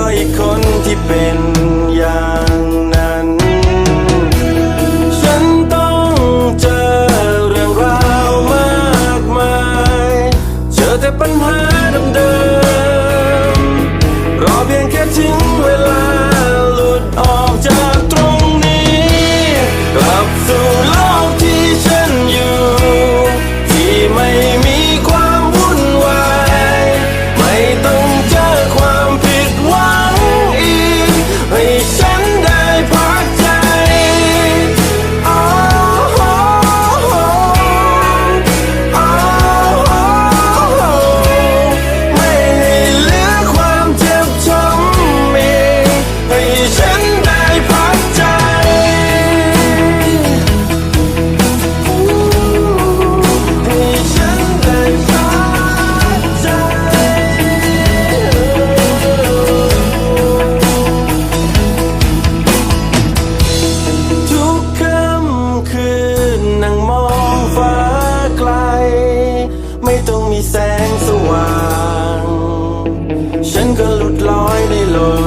ก็อีกคนที่เป็นอย่างนั้น ฉันต้องเจอเรื่องราวมากมาย เจอแต่ปัญหา มีแสงสว่าง ฉันก็หลุดลอยได้เลย